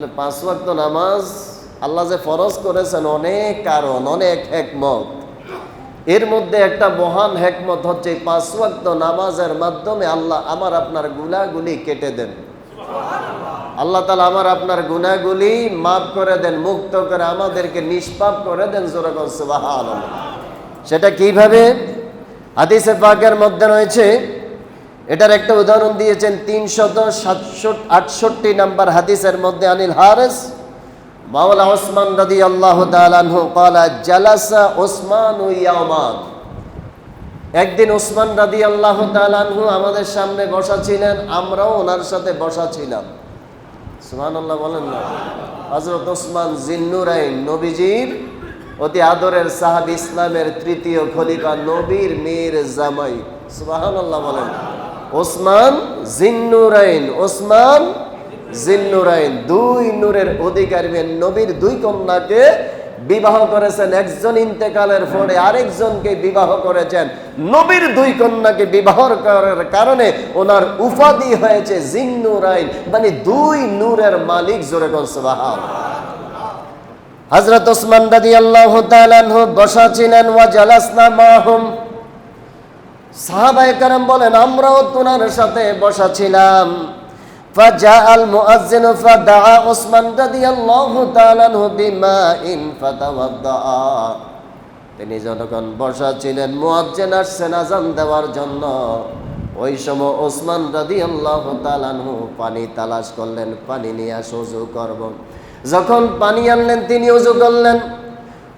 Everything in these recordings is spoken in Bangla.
পাঁচ ওয়াক্ত নামাজ আল্লাহ যে ফরজ করেছেন অনেক কারণ, অনেক হেকমত। এর মধ্যে একটা মহান হেকমত হচ্ছে এই পাঁচ ওয়াক্ত নামাজের মাধ্যমে আল্লাহ আমার আপনার গুনাহগুলি কেটে দেন। আল্লাহ তালা আমার আপনার গুনাহগুলি মাফ করে দেন, মুক্ত করে আমাদেরকে নিষ্পাপ করে দেন সেটা কীভাবে? হাদিসে পাকের মধ্যে রয়েছে এটার একটা উদাহরণ দিয়েছেন তিনশত সাতষট্টি আটষট্টি নাম্বার হাদিসের মধ্যে, আনিল হারেস, মাওলা ওসমান রাদি আল্লাহ তালানহু কালা জালাসা ওসমান ইয়ামান একদিন ওসমান রাদি আল্লাহ তালানহু আমাদের সামনে বসা ছিলেন, আমরাও ওনার সাথে বসা ছিলাম। সুমান আল্লাহ বলেন না। হজরত ওসমান জিন্নুরাইন, নবীজির অতি আদরের সাহাব ইসলামের তৃতীয় খলিফা, নবীর মীর জামাই। সুবাহান আল্লাহ বলেন। ওসমান জিন্নুরাইন ওসমান জিন্নুরাইন, দুই নূরের অধিকারী নবীর দুই কন্যাকে বিবাহ করেছেন। একজন ইন্তেকালের পরে আরেকজনকে বিবাহ করেছেন। নবীর দুই কন্যাকে বিবাহ করার কারণে ওনার উপাধি হয়েছে জিন্নুরাইন মানে দুই নূরের মালিক জোরে কনসবাহাল হজরত ওসমান রাদি আল্লাহ বসা ছিলেন, ওয়া জালাসনা মাহুম। সাহাবায়ে কারাম বলেন আমরাও তোনার সাথে বসা ছিলাম فجاء المؤذن فدعا عثمان رضي الله تعالى عنه بماء فتوضأ তিনি যখন বসা ছিলেন মুয়াজ্জিন আসছেন আজান দেওয়ার জন্য ওই সময় ওসমান রাদি আল্লাহ তালানহু পানি তালাশ করলেন পানি নিয়ে আস উজু করব যখন পানি আনলেন তিনি উজু করলেন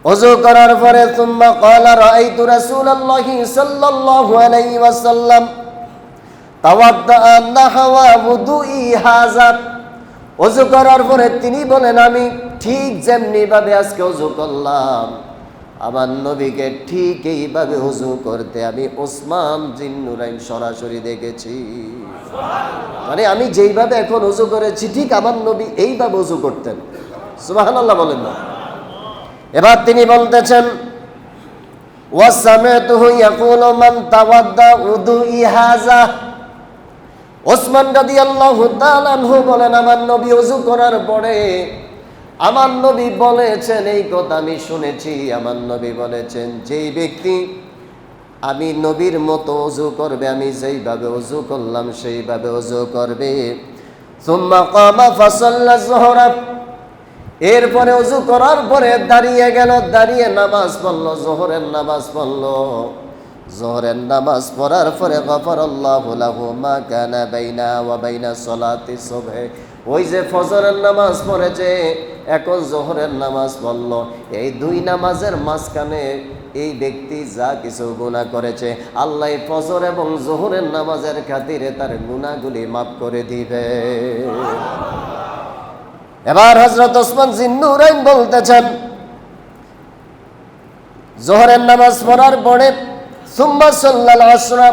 অজু করার পরে তুম্মা কলা রাআইতু রাসূলুল্লাহি সাল্লাল্লাহু আলাইহি ওয়াসাল্লাম, তাওয়াদ্দা নাহওয়া wudu'i হাযা। অজু করার পরে তিনি বলেন, আমি ঠিক যেমনি ভাবে আজকে অজু করলাম, আমার নবীকে ঠিক এইভাবে অজু করতে আমি ওসমান জিন্নুরাইন সরাসরি দেখেছি। মানে আমি যেইভাবে এখন অজু করেছি, ঠিক আমার নবী এইভাবে অজু করতেন। সুবহানাল্লাহ বলেন না। এবার তিনি বলতেছেন ওয়াসামিতুহু ওসমান বলেন পরে নবী বলেছেন, এই কথা আমি শুনেছি। বলেছেন, যেই ব্যক্তি আমি নবীর মতো অজু করবে, আমি যেইভাবে অজু করলাম সেইভাবে অজু করবে। এরপরে অজু করার পরে দাঁড়িয়ে গেল, দাঁড়িয়ে নামাজ পড়ল, জোহরের নামাজ পড়ল। জোহরের নামাজ পড়ার পরে গফর আল্লাহ লাহু মা কানা বাইনা ওয়া বাইনা সলাতি সুবহে। ওই যে ফজরের নামাজ পড়েছে, এখন জোহরের নামাজ পড়ল। এই দুই নামাজের মাঝখানে এই ব্যক্তি যা কিছু গুণা করেছে, আল্লাহ ফজর এবং জোহরের নামাজের খাতিরে তার গুণাগুলি মাফ করে দিবে। এবার হজরত ওসমান জিন্নুরাইন বলতেছেন, জোহরের নামাজ পড়ার পরে, সুম্মা সাল্লাল আসরা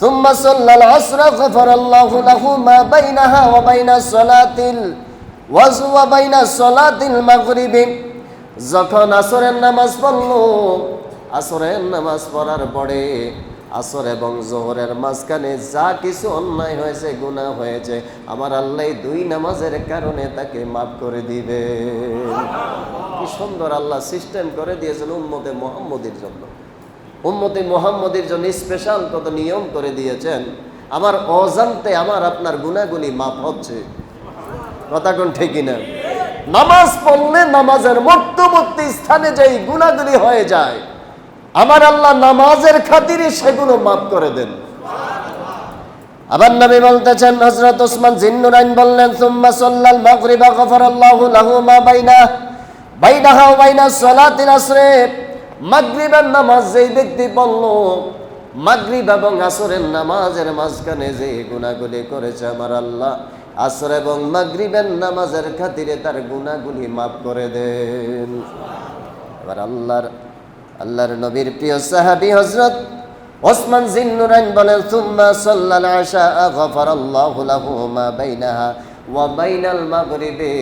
সুম্মা সাল্লাল আসরা গফরাল্লাহু লাহু মা বাইনাহা ওয়া বাইনা সলাতিল ওয়াজ ওয়া বাইনা সলাতিল মাগরিবি। যখন আসরের নামাজ পড়ল, আসরের নামাজ পড়ার পরে আসর এবং জোহরের মাঝখানে যা কিছু অন্যায় হয়েছে, গুনাহ হয়েছে, আমার আল্লাহ দুই নামাজের কারণে তাকে মাফ করে দিবে। কি সুন্দর আল্লাহ সিস্টেম করে দিয়েছেন উম্মতে মোহাম্মদের জন্য। উম্মতে মোহাম্মদের জন্য স্পেশাল কত নিয়ম করে দিয়েছেন। আমার অজান্তে আমার আপনার গুণাগুলি মাফ হচ্ছে। কথা কোন ঠিকই না নামাজ পড়লে নামাজের মধ্যবর্তী স্থানে যেই গুণাগুলি হয়ে যায় আমার আল্লাহ নামাজের খাতিরে সেগুলো মাফ করে দেন। আবার নবী বলতেছেন, হযরত ওসমান জিন্নুরাইন বললেন, সুম্মা সাল্লাল মাগরিবা গফারাল্লাহু লাহু মা বাইনা, বাইনাহা ওয়া বাইনা সালাতিল আসরে। মাগরিবের নামাজ যেই ব্যক্তি পড়ল, মাগরিব এবং আসরের নামাজের মাঝখানে যে গুনাহগুলি করেছে আমার আল্লাহ, আসর এবং মাগরিবের নামাজের খাতিরে তার গুনাহগুলি মাফ করে দেন। এবার আল্লাহর আল্লাহর নবীর প্রিয় সাহাবী হযরত ওসমান জিন্নুরাইন বলেন, সুম্মা সাল্লাল আশা গফারাল্লাহু লাহু মা বাইনাহা ওয়াবাইনাল মাগরিবে।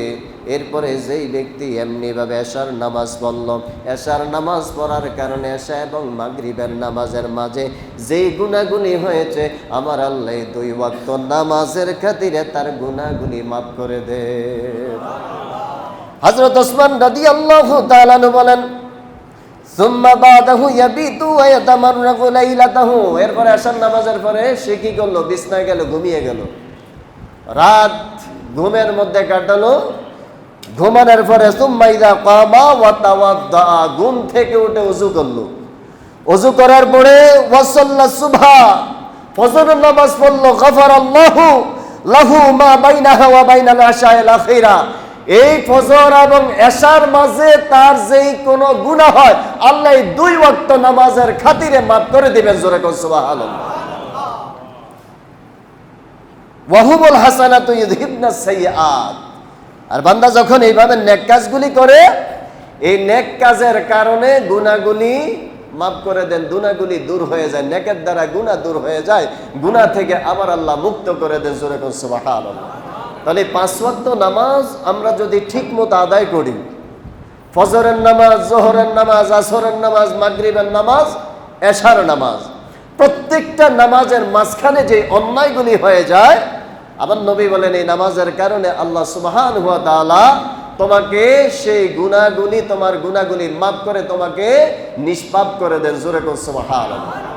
এরপরে যেই ব্যক্তি এমনিভাবে এশার নামাজ পড়ল, এশার নামাজ পড়ার কারণে এশা এবং মাগরিবের নামাজের মাঝে যেই গুণাগুলি হয়েছে, আমার আল্লাহ দুই ওয়াক্ত নামাজের খাতিরে তার গুণাগুলি মাফ করে দে। হজরত ওসমান রাদি আল্লাহ তালানু বলেন এরপরে আসার নামাজের পরে সে কি করল? বিছনায় গেল, ঘুমিয়ে গেল। রাত ঘুমের মধ্যে কাটালো। ঘুমানোর পরে সুম্মা ইদা কামা ওয়া তাওয়াদ্দা ঘুম থেকে উঠে ওযু করল। ওযু করার পরে ওয়াসাল্লা সুবহা ফজরের নামাজ পড়ল, গফারাল্লাহু লাহু মা বাইনাহা ওয়া বাইনাল আশাইল আখিরা। এই ফজর এবং এশার মাঝে তার যেই কোনো গুনাহ হয়, আল্লাহ দুই ওয়াক্ত নামাজের খাতিরে মাফ করে দিবেন জোরে ওয়াহুবুল আর বান্দা যখন এইভাবে নেক কাজগুলি করে, এই নেক কাজের কারণে গুনাহগুলি মাফ করে দেন, গুনাহগুলি দূর হয়ে যায়, নেকের দ্বারা গুনাহ দূর হয়ে যায়, গুনাহ থেকে আবার আল্লাহ মুক্ত করে দেন সুবহানাল্লাহ। তাহলে পাঁচ ওয়াক্ত নামাজ আমরা যদি ঠিক মতো আদায় করি, ফজরের নামাজ, জোহরের নামাজ, আসরের নামাজ, মাগরিবের নামাজ, এশার নামাজ, প্রত্যেকটা নামাজের মাঝখানে যে অন্যায়গুলি হয়ে যায়, আবার নবী বলেন এই নামাজের কারণে আল্লাহ সুবহান হুয়া তাআলা তোমাকে সেই গুণাগুলি তোমার গুণাগুলি মাফ করে, তোমাকে নিষ্পাপ করে দেন। জোরে কোন সুবহানাল্লাহ।